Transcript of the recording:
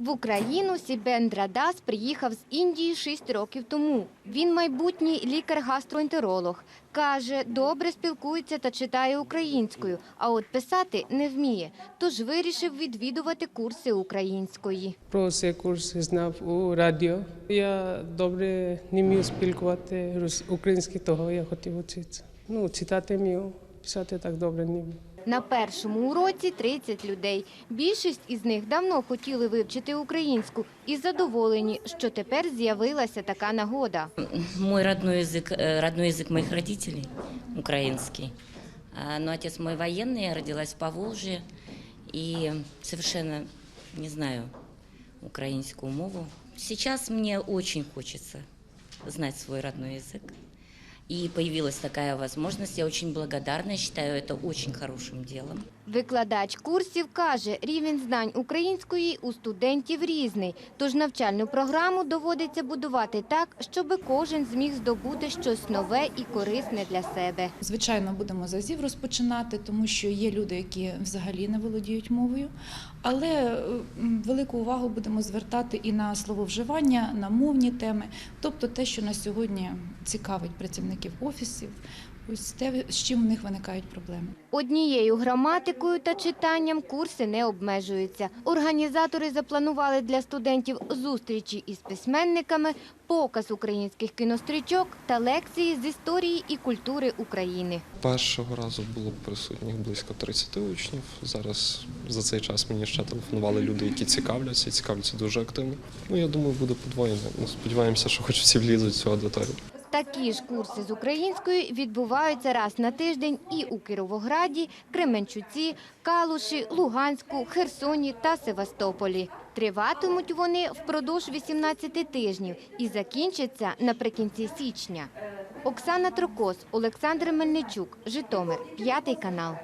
В Україну Сібендра Дас приїхав з Індії шість років тому. Він майбутній лікар-гастроентеролог. Каже, добре спілкується та читає українською, а от писати не вміє. Тож вирішив відвідувати курси української. Про цей курс знав у радіо. Я добре не вмію спілкувати українською, того я хотів вчитися. Ну, читати вмію, писати так добре не вмію. На першому уроці 30 людей. Більшість із них давно хотіли вивчити українську і задоволені, що тепер з'явилася така нагода. Мой родной язык, э, родной язык моих родителей, украинский. А, Но отец мой военный, я родилась в Поволжье и совершенно не знаю украинскую мову. Сейчас мне очень хочется знать свой родной язык. И появилась такая возможность. Я очень благодарна, считаю это очень хорошим делом. Викладач курсів каже, рівень знань української у студентів різний, тож навчальну програму доводиться будувати так, щоб кожен зміг здобути щось нове і корисне для себе. Звичайно, будемо з азів розпочинати, тому що є люди, які взагалі не володіють мовою. Але е, велику увагу будемо звертати і на слововживання, на мовні теми, тобто те, що на сьогодні цікавить працівників офісів, ось те, з чим в них виникають проблеми. Однією граматикою та читанням курси не обмежуються. Організатори запланували для студентів зустрічі із письменниками, показ українських кінострічок та лекції з історії і культури України. Першого разу було присутніх близько 30 учнів. Зараз за цей час мені ще телефонували люди, які цікавляться, і цікавляться дуже активно. Ну я думаю, буде подвоєно. Ну, сподіваємося, що хоч всі влізуть в цю аудиторію. Такі ж курси з української відбуваються раз на тиждень і у Кіровограді, Кременчуці, Калуші, Луганську, Херсоні та Севастополі. Триватимуть вони впродовж 18 тижнів і закінчаться наприкінці січня. Оксана Трокос, Олександр Мельничук, Житомир, п'ятий канал.